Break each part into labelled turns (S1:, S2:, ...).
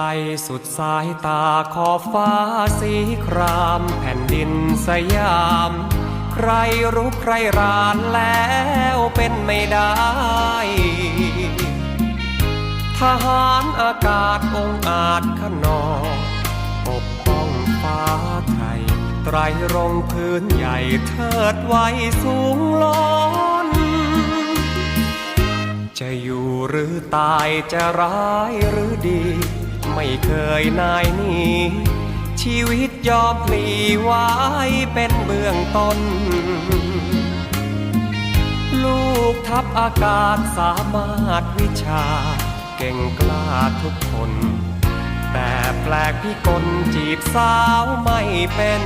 S1: ลสุดสายตาขอบฟ้าสีครามแผ่นดินสยาม ใครรู้ใครรานแล้วเป็นไม่ได้ ทหารอากาศองอาจขนอปกป้องฟ้าไทย ไตรรงพื้นใหญ่เทิดไว้สูงล้นจะอยู่หรือตายจะร้ายหรือดี ไม่เคยนายหนีชีวิตยอมพลีไว้เป็นเบื้องต้น ลูกทัพอากาศสามารถวิชา เก่งกล้าทุกคน แต่แปลกพี่กลจีบสาวไม่เป็น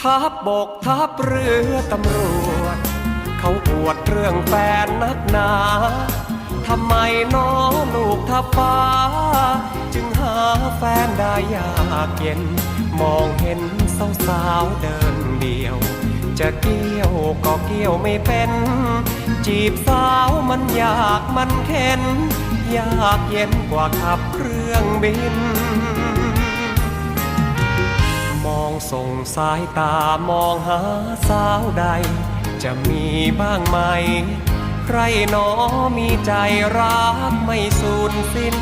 S1: ทัพบกทัพเรือตำรวจ เขาอวดเรื่องแฟนนักหนา ทำไมน้องลูกทัพฟ้า จึงหาแฟนได้ยากเย็น มองเห็นสาวๆเดินเดียว จะเกี่ยวก็เกี่ยวไม่เป็น จีบสาวมันยากมันเข็น ยากเย็นกว่าขับเครื่องบิน มองส่งสายตามองหาสาวใด จะมีบ้างไหม ใครหนอมีใจรักไม่สูญสิ้น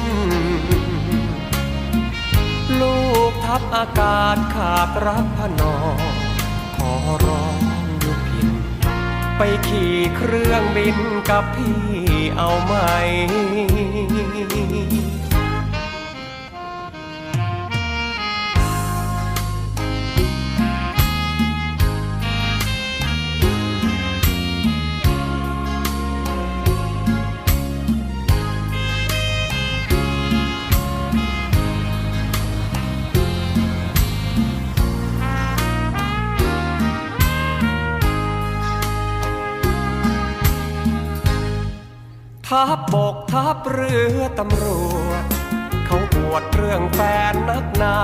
S1: ลูกทับอากาศขาดรักพนอ ขอร้องยุพิน ไปขี่เครื่องบินกับพี่เอาไหม ทัพบกทัพเรือตำรวจ เขาปวดเรื่องแฟนนักหนา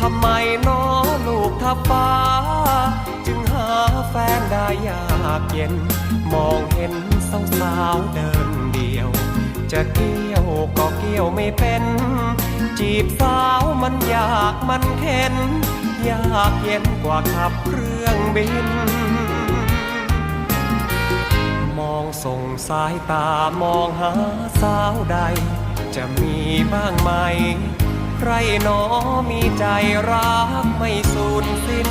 S1: ทำไมน้อลูกทัพฟ้า จึงหาแฟนได้ยากเย็น มองเห็นสาวๆเดินเดียว จะเกี่ยวก็เกี่ยวไม่เป็น จีบสาวมันยากมันเข็น ยากเย็นกว่าขับเครื่องบิน ส่งสายตามองหาสาวใด จะมีบ้างไหม ใครหนอมีใจรักไม่สูญสิ้น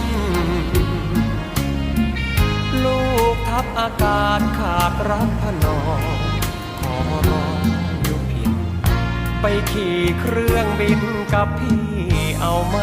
S1: ลูกทัพอากาศขาดรักพนอขอร้องยุพิน ไปขี่เครื่องบินกับพี่เอาไหม